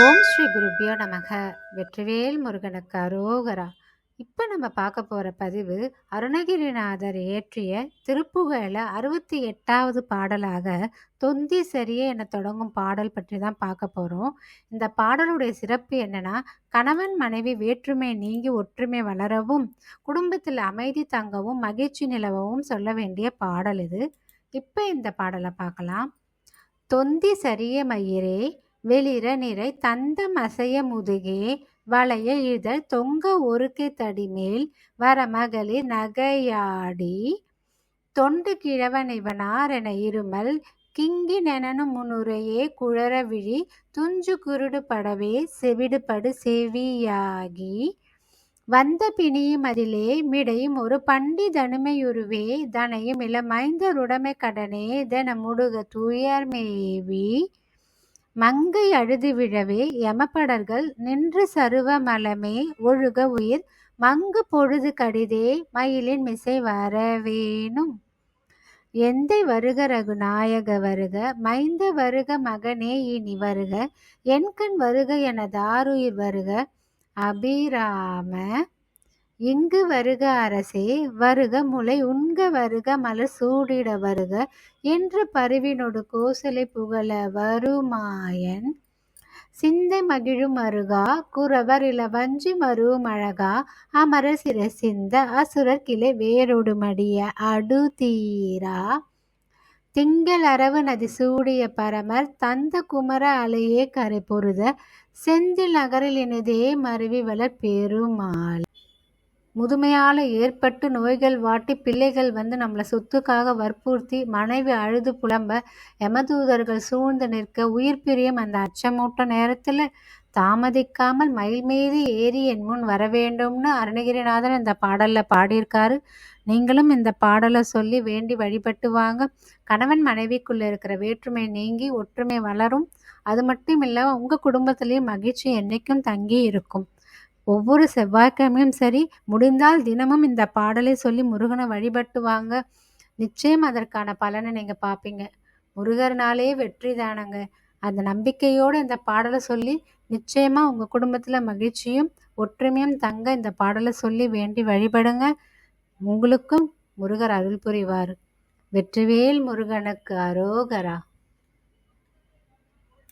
ஓம் ஸ்ரீ குருப்பியோ நமக. வெற்றிவேல் முருகனுக்கு அரோகரா. இப்போ நம்ம பார்க்க போகிற பதிவு அருணகிரிநாதர் இயற்றிய திருப்புகழில் அறுபத்தி எட்டாவது பாடலாக தொந்தி சரியே என தொடங்கும் பாடல் பற்றி தான் பார்க்க போகிறோம் இந்த பாடலுடைய சிறப்பு என்னென்னா கணவன் மனைவி வேற்றுமை நீங்கி ஒற்றுமை வளரவும் குடும்பத்தில் அமைதி தங்கவும் மகிழ்ச்சி நிலவவும் சொல்ல வேண்டிய பாடல் இது. இப்போ இந்த பாடலை பார்க்கலாம். தொந்தி சரிய மயிரே வெளிர நிறை தந்தம் அசைய முதுகே வளைய இதழ் தொங்க ஒருக்கை தடிமேல் வர மகளிர் நகையாடி தொண்டு கிழவன் இவனார் என இருமல் கிங்கி நெனனும் முன்னுரையே குழற விழி துஞ்சு குருடு படவே செவிடுபடு செவியாகி வந்த பிணியும் அதிலே மிடையும் ஒரு பண்டி தனுமையுருவே தனையும் இளமைந்தருடைமை கடனே தன முடுக துயர் மேவி மங்கை அழுது விழவே யமபடர்கள் நின்று சருவ மலமே ஒழுக உயிர். மங்கு பொழுது கடிதே மயிலின் மிசை வரவேணும் எந்தை வருக ரகுநாயக வருக மைந்த வருக மகனே இனி வருக என்கண் வருக என தாருயிர் வருக. அபிராம இங்கு வருக அரசே வருக முளை உண்க வருக மலர் சூடிட வருக என்று பருவினொடு கோசலை புகழ வருமாயன். சிந்தை மகிழும் அருகா குறவர் இள வஞ்சி மருவும் அழகா அமர சிற சிந்த அசுரர் கிளை வேரோடு மடிய அடுதீரா திங்கள் அரவு நதி சூடிய பரமர் தந்த குமர அலையே கரை பொருத செந்தில் நகரில் இனிதே மருவி வளர் பெருமாள். முதுமையால் ஏற்பட்டு நோய்கள் வாட்டி பிள்ளைகள் வந்து நம்மளை சொத்துக்காக வற்புறுத்தி மனைவி அழுது புலம்ப எமதூதர்கள் சூழ்ந்து நிற்க உயிர் பிரியும் அந்த அச்சமூட்ட நேரத்தில் தாமதிக்காமல் மயில் மீது ஏறி என் முன் வர வேண்டும்னு அருணகிரிநாதன் இந்த பாடலில் பாடியிருக்காரு. நீங்களும் இந்த பாடலை சொல்லி வேண்டி வழிபட்டு வாங்க. கணவன் மனைவிக்குள்ளே இருக்கிற வேற்றுமை நீங்கி ஒற்றுமை வளரும். அது மட்டும் இல்லை உங்கள் குடும்பத்துலேயும் மகிழ்ச்சி என்றைக்கும் தங்கி இருக்கும் ஒவ்வொரு செவ்வாய்க்கிழமையும் சரி முடிந்தால் தினமும் இந்த பாடலை சொல்லி முருகனை வழிபட்டு வாங்க நிச்சயம் அதற்கான பலனை நீங்கள் பார்ப்பீங்க. முருகர்னாலே வெற்றி தானங்க. அந்த நம்பிக்கையோடு இந்த பாடலை சொல்லி நிச்சயமாக உங்கள் குடும்பத்தில் மகிழ்ச்சியும் ஒற்றுமையும் தங்க இந்த பாடலை சொல்லி வேண்டி வழிபடுங்க. உங்களுக்கும் முருகர் அருள் புரிவார். வெற்றிவேல் முருகனுக்கு அரோகரா.